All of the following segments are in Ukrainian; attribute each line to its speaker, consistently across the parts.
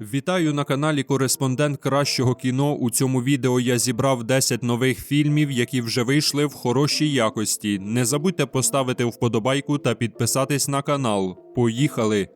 Speaker 1: Вітаю на каналі Кореспондент Кращого кіно. У цьому відео я зібрав 10 нових фільмів, які вже вийшли в хорошій якості. Не забудьте поставити вподобайку та підписатись на канал. Поїхали!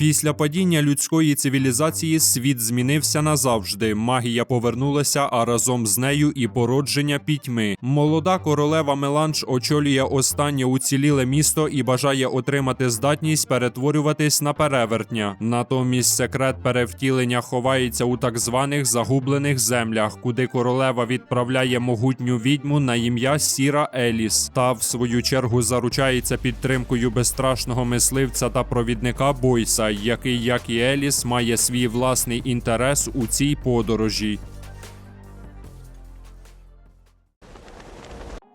Speaker 1: Після падіння людської цивілізації світ змінився назавжди. Магія повернулася, а разом з нею і породження пітьми. Молода королева Меланж очолює останнє уціліле місто і бажає отримати здатність перетворюватись на перевертня. Натомість секрет перевтілення ховається у так званих загублених землях, куди королева відправляє могутню відьму на ім'я Сіра Еліс. Та в свою чергу заручається підтримкою безстрашного мисливця та провідника Бойса, який, як і Еліс, має свій власний інтерес у цій подорожі.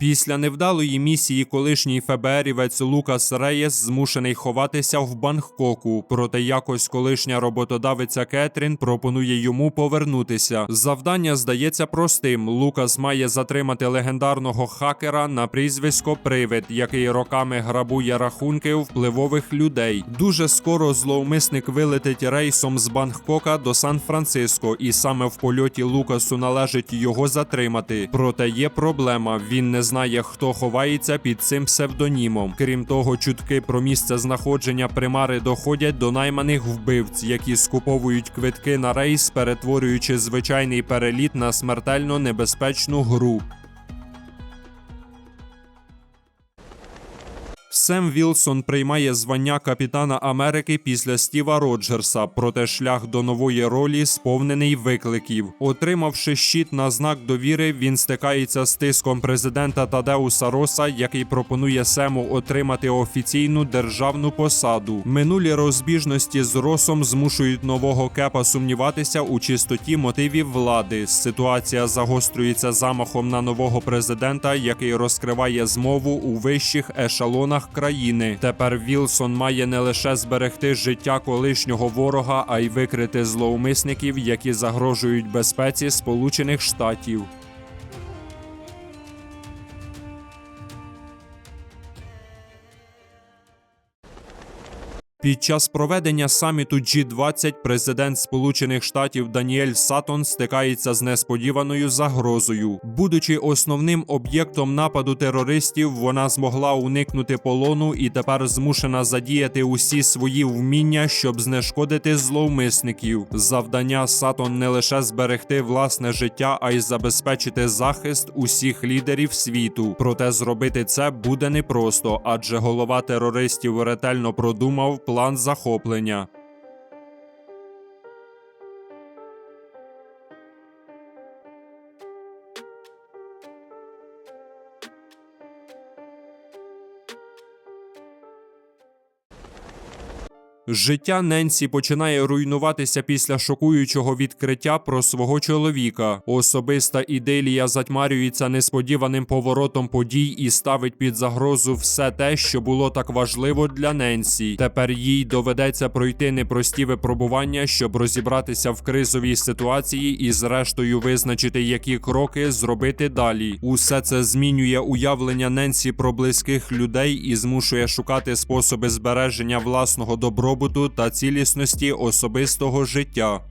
Speaker 1: Після невдалої місії колишній ФБРівець Лукас Реєс змушений ховатися в Бангкоку, проте якось колишня роботодавиця Кетрін пропонує йому повернутися. Завдання здається простим. Лукас має затримати легендарного хакера на прізвисько Привид, який роками грабує рахунки впливових людей. Дуже скоро зловмисник вилетить рейсом з Бангкока до Сан-Франциско, і саме в польоті Лукасу належить його затримати. Проте є проблема. Він не знає, хто ховається під цим псевдонімом. Крім того, чутки про місце знаходження примари доходять до найманих вбивць, які скуповують квитки на рейс, перетворюючи звичайний переліт на смертельно небезпечну гру. Сем Вілсон приймає звання капітана Америки після Стіва Роджерса, проте шлях до нової ролі сповнений викликів. Отримавши щит на знак довіри, він стикається з тиском президента Тадеуса Роса, який пропонує Сему отримати офіційну державну посаду. Минулі розбіжності з Росом змушують нового кепа сумніватися у чистоті мотивів влади. Ситуація загострюється замахом на нового президента, який розкриває змову у вищих ешелонах країни. Тепер Вілсон має не лише зберегти життя колишнього ворога, а й викрити зловмисників, які загрожують безпеці Сполучених Штатів. Під час проведення саміту G20 президент Сполучених Штатів Даніель Сатон стикається з несподіваною загрозою. Будучи основним об'єктом нападу терористів, вона змогла уникнути полону і тепер змушена задіяти усі свої вміння, щоб знешкодити зловмисників. Завдання Сатон не лише зберегти власне життя, а й забезпечити захист усіх лідерів світу. Проте зробити це буде непросто, адже голова терористів ретельно продумав план захоплення. Життя Ненсі починає руйнуватися після шокуючого відкриття про свого чоловіка. Особиста іделія затьмарюється несподіваним поворотом подій і ставить під загрозу все те, що було так важливо для Ненсі. Тепер їй доведеться пройти непрості випробування, щоб розібратися в кризовій ситуації і, зрештою, визначити, які кроки зробити далі. Усе це змінює уявлення Ненсі про близьких людей і змушує шукати способи збереження власного добробуту та цілісності особистого життя.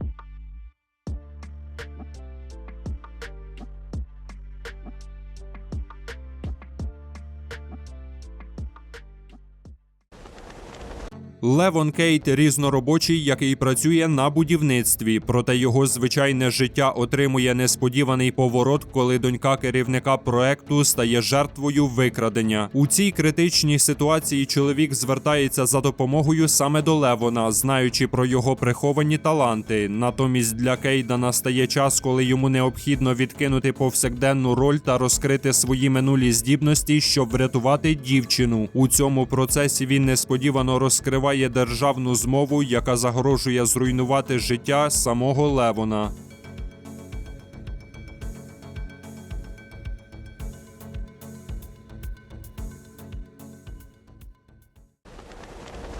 Speaker 1: Левон Кейт різноробочий, який працює на будівництві, проте його звичайне життя отримує несподіваний поворот, коли донька керівника проекту стає жертвою викрадення. У цій критичній ситуації чоловік звертається за допомогою саме до Левона, знаючи про його приховані таланти. Натомість для Кейда настає час, коли йому необхідно відкинути повсякденну роль та розкрити свої минулі здібності, щоб врятувати дівчину. У цьому процесі він несподівано розкриває державну змову, яка загрожує зруйнувати життя самого Левона.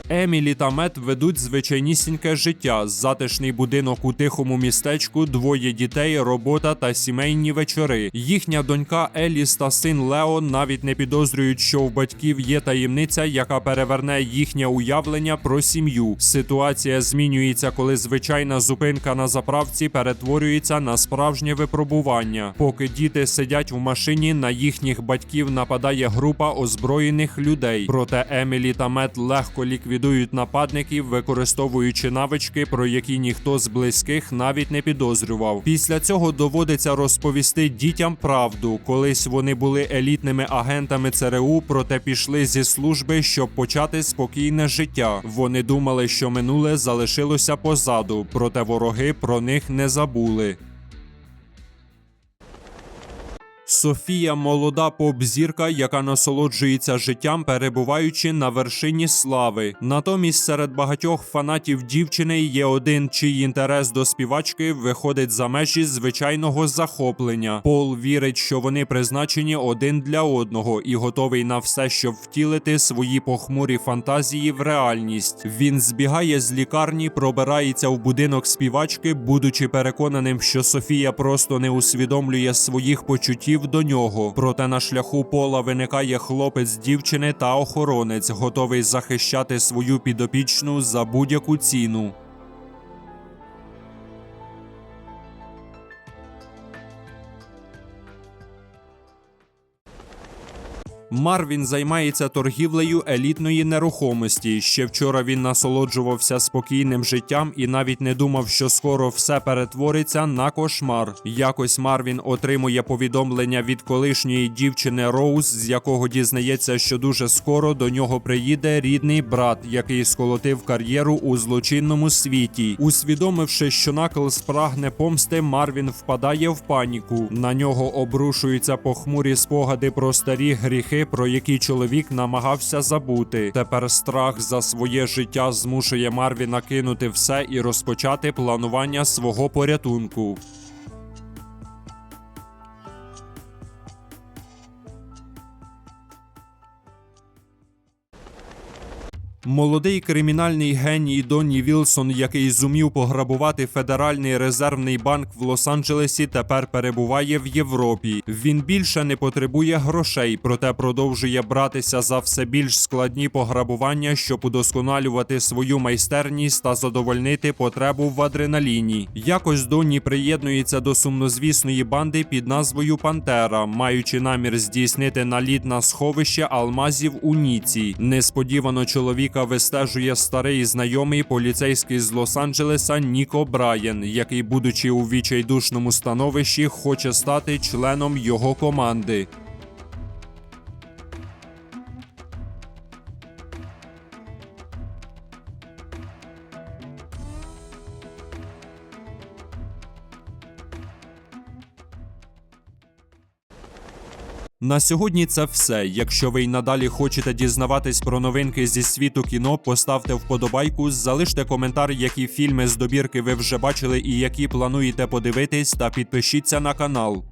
Speaker 1: Емілі та Мет ведуть звичайнісіньке життя, затишний будинок у тихому містечку, двоє дітей, робота та сімейні вечори. Їхня донька Еліс та син Лео навіть не підозрюють, що в батьків є таємниця, яка переверне їхнє уявлення про сім'ю. Ситуація змінюється, коли звичайна зупинка на заправці перетворюється на справжнє випробування. Поки діти сидять в машині, на їхніх батьків нападає група озброєних людей. Проте Емілі та Мет легко ліквідують нападників, використовуючи навички, про які ніхто з близьких навіть не підозрював. Після цього доводиться розповісти дітям правду. Колись вони були елітними агентами ЦРУ, проте пішли зі служби, щоб почати спокійне життя. Вони думали, що минуле залишилося позаду, проте вороги про них не забули. Софія молода поп-зірка, яка насолоджується життям, перебуваючи на вершині слави. Натомість серед багатьох фанатів дівчини є один, чий інтерес до співачки виходить за межі звичайного захоплення. Пол вірить, що вони призначені один для одного і готовий на все, щоб втілити свої похмурі фантазії в реальність. Він збігає з лікарні, пробирається в будинок співачки, будучи переконаним, що Софія просто не усвідомлює своїх почуттів до нього. Проте на шляху пола виникає хлопець дівчини та охоронець, готовий захищати свою підопічну за будь-яку ціну. Марвін займається торгівлею елітної нерухомості. Ще вчора він насолоджувався спокійним життям і навіть не думав, що скоро все перетвориться на кошмар. Якось Марвін отримує повідомлення від колишньої дівчини Роуз, з якого дізнається, що дуже скоро до нього приїде рідний брат, який сколотив кар'єру у злочинному світі. Усвідомивши, що Наклз прагне помсти, Марвін впадає в паніку. На нього обрушуються похмурі спогади про старі гріхи, про які чоловік намагався забути. Тепер страх за своє життя змушує Марвіна кинути все і розпочати планування свого порятунку. Молодий кримінальний геній Донні Вілсон, який зумів пограбувати Федеральний резервний банк в Лос-Анджелесі, тепер перебуває в Європі. Він більше не потребує грошей, проте продовжує братися за все більш складні пограбування, щоб удосконалювати свою майстерність та задовольнити потребу в адреналіні. Якось Донні приєднується до сумнозвісної банди під назвою Пантера, маючи намір здійснити наліт на сховище алмазів у Ніці. Несподівано чоловік чоловіка вистежує старий знайомий поліцейський з Лос-Анджелеса Ніко Брайен, який, будучи у відчайдушному становищі, хоче стати членом його команди. На сьогодні це все. Якщо ви й надалі хочете дізнаватись про новинки зі світу кіно, поставте вподобайку, залиште коментар, які фільми з добірки ви вже бачили і які плануєте подивитись, та підпишіться на канал.